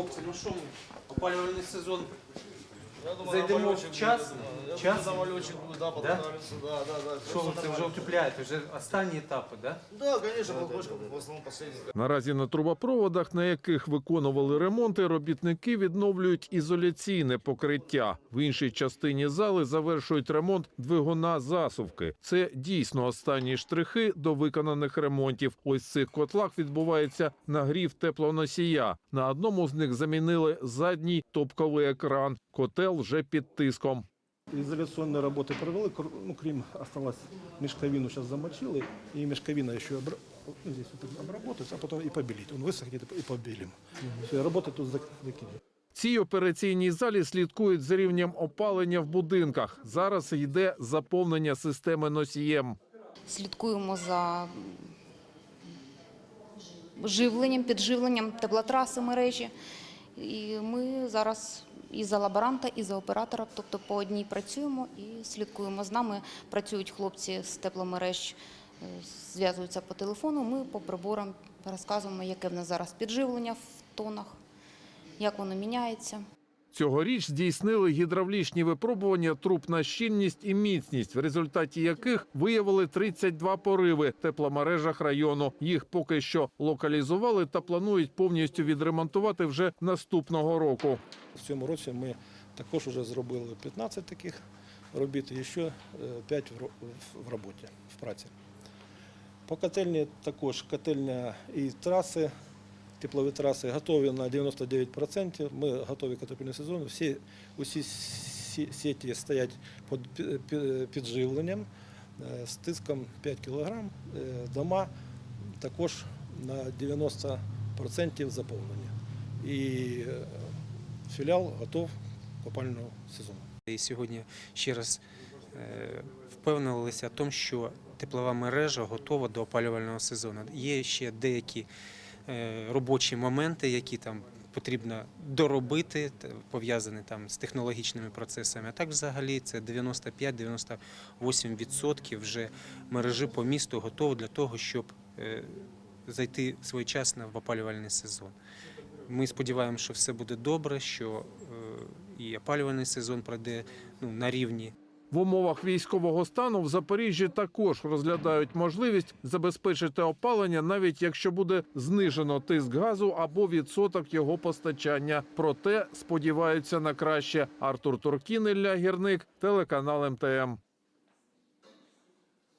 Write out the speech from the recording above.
Хлопці, ну що? Опалювальний сезон. Зайдемо самолетчик в час? самолетчик будет, да, подготовиться, да, да, да. Що ви це вже утепляєте? Вже останні етапи, да? Да, конечно, полбочка, в основном последний. Наразі на трубопроводах, на яких виконували ремонти, робітники відновлюють ізоляційне покриття. В іншій частині зали завершують ремонт двигуна засувки. Це дійсно останні штрихи до виконаних ремонтів. Ось в цих котлах відбувається нагрів теплоносія. На одному з них замінили задній топковий екран. Котел вже під тиском. Изоляционные работы провели, кр- ну, Крим осталось, мешковину сейчас замочили, и мешковина еще обра- ну, здесь вот так обработать, а потом и побелить. Он высохнет и побелим. Все, работы тут зак- закинем. В цій операційній залі слідкують за рівнем опалення в будинках. Зараз йде заповнення системи носієм. слідкуємо за м, живленням, підживленням теплотраси мережі. І ми зараз і за лаборанта, і за оператора, тобто по одній працюємо і слідкуємо. З нами працюють хлопці з тепломереж, е, зв'язуються по телефону. Ми по приборам розказуємо, яке в нас зараз підживлення в тонах, як воно міняється. Цьогоріч здійснили гідравлічні випробування труб на щільність і міцність, в результаті яких виявили 32 пориви в тепломережах району. Їх поки що локалізували та планують повністю відремонтувати вже наступного року. В цьому році ми також вже зробили 15 таких робіт, і ще 5 в, ро- в роботі, в праці. По котельні також котельня і траси, теплові траси готові на 99%. Ми готові к отопительному сезону. Всі, усі сі- сеті стоять під, під- підживленням з тиском 5 кг. Дома також на 90% заповнені. І філіал готов к опальному сезону. І сьогодні ще раз е, впевнилися в тому, що теплова мережа готова до опалювального сезону. Є ще деякі робочі моменти, які там потрібно доробити, пов'язані там з технологічними процесами. А так, взагалі, це 95-98% вже мережі по місту готово для того, щоб е, зайти своєчасно в опалювальний сезон. Ми сподіваємося, що все буде добре, що е, і опалювальний сезон пройде ну, на рівні В умовах військового стану в Запоріжжі також розглядають можливість забезпечити опалення, навіть якщо буде знижено тиск газу або відсоток його постачання. Проте сподіваються на краще. Артур Туркін, Ілля Гірник, телеканал МТМ.